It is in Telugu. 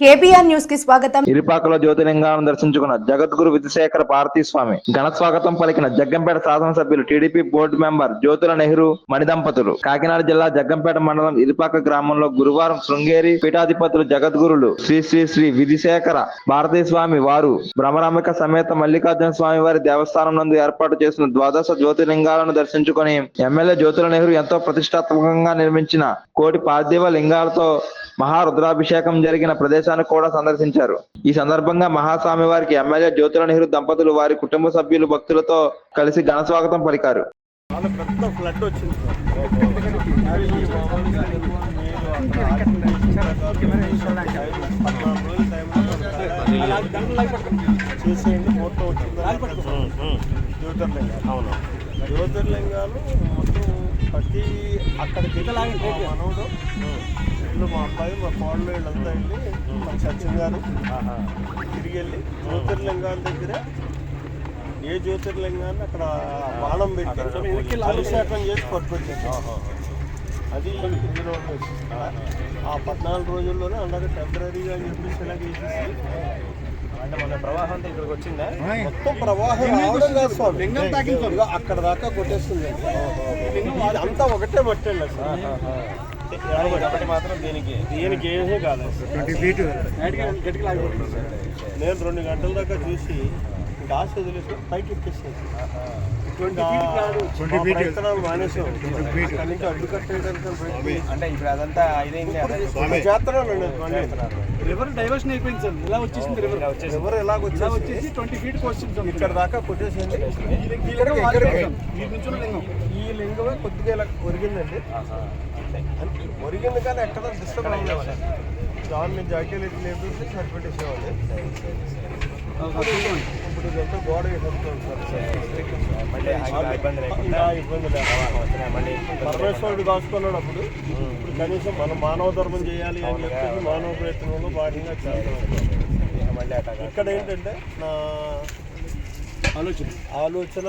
కేబిఆర్ న్యూస్కి స్వాగతం. ఇరిపాకలో జ్యోతిలింగాలను దర్శించుకున్న జగద్గురు విధుశేఖర భారతీ ఘన స్వాగతం పలికిన జగ్గంపేట శాసనసభ్యులు TDP board member Jyothula Nehru మణిదంపతులు. Kakinada జిల్లా జగ్గంపేట మండలం ఇరిపాక గ్రామంలో గురువారం శృంగేరి పీఠాధిపతులు జగద్గురులు శ్రీ శ్రీ శ్రీ విధిశేఖర భారతీ స్వామి వారు భ్రమరామిక సమేత మల్లికార్జున స్వామి వారి దేవస్థానం నందు ఏర్పాటు చేసిన ద్వాదశ జ్యోతిలింగాలను దర్శించుకుని ఎమ్మెల్యే జ్యోతుల నెహ్రూ ఎంతో ప్రతిష్టాత్మకంగా నిర్మించిన కోటి పార్థివ లింగాలతో మహారుద్రాభిషేకం జరిగిన ప్రదేశాన్ని కూడా సందర్శించారు ఈ సందర్భంగా మహాస్వామి వారికి ఎమ్మెల్యే జ్యోతుల నెహ్రూ దంపతులు వారి కుటుంబ సభ్యులు భక్తులతో కలిసి ఘన స్వాగతం పలికారు చాలా పెద్ద ఫ్లడ్ వచ్చింది సార్. చేసేయండి మొత్తం వచ్చింది జ్యోతిర్లింగాలు. అవును. జ్యోతిర్లింగాలు మొత్తం ప్రతి అక్కడికి వెళ్ళి మా మనవడు వీళ్ళు మా అబ్బాయి మా కోడలు వీళ్ళంతా వెళ్ళి మా సచిన్ గారు తిరిగి వెళ్ళి జ్యోతిర్లింగాల దగ్గర ఏ జ్యోతిర్లింగాన్ని అక్కడ బాణం పెట్టి అభిషేకం చేసి పట్టుకొచ్చారు అది ఇందులో. ఆ పద్నాలుగు రోజుల్లోనే అలాగే టెంపరీగా అని చెప్పేసి ఇలా చేసేసి అంటే మన ప్రవాహం అంతా ఇక్కడికి వచ్చిందా మొత్తం ప్రవాహం రావడం కాదు స్వామి. అక్కడ దాకా కొట్టేస్తుంది. అంతా ఒకటే పట్టండి అసలు ఒకటి మాత్రం దీనికి దీనికి ఏమీ కాలేదు. నేను రెండు గంటల దాకా చూసి ఇంకా ఆశ పైకి ఎక్కేసాను ప్రయత్నాలు మానేసాం అక్కడి నుంచి అంటే ఇప్పుడు అదంతా ఇదైంది మళ్ళీ. రివర్ డైవర్షన్ అయిపోయింది సార్. ఇలా వచ్చేసింది రివర్ ఇలా వచ్చేసి ఎలాగ ఇలా వచ్చేసి వచ్చేసి ట్వంటీ ఫీట్ వచ్చింది ఇక్కడ దాకా కొట్టేసింది. ఈ లింగం. లింగమే కొద్దిగా ఇలా ఒరిగిందండి. అంటే ఒరిగింది కానీ ఎక్కడ డిస్టర్బ్ అవ్వలేదు. దాన్ని ఎత్తి లేకపోతే సరిపెట్టేసేవాళ్ళు. ఇప్పుడు ఇదంతా గోడ పరమేశ్వరుడు దాచుకున్నాడు అప్పుడు ఇప్పుడు కనీసం మనం మానవ ధర్మం చేయాలి అని చెప్పేసి మానవ ప్రయత్నంలో భాగంగా ఇక్కడ ఏంటంటే నా ఆలోచన. ఆలోచన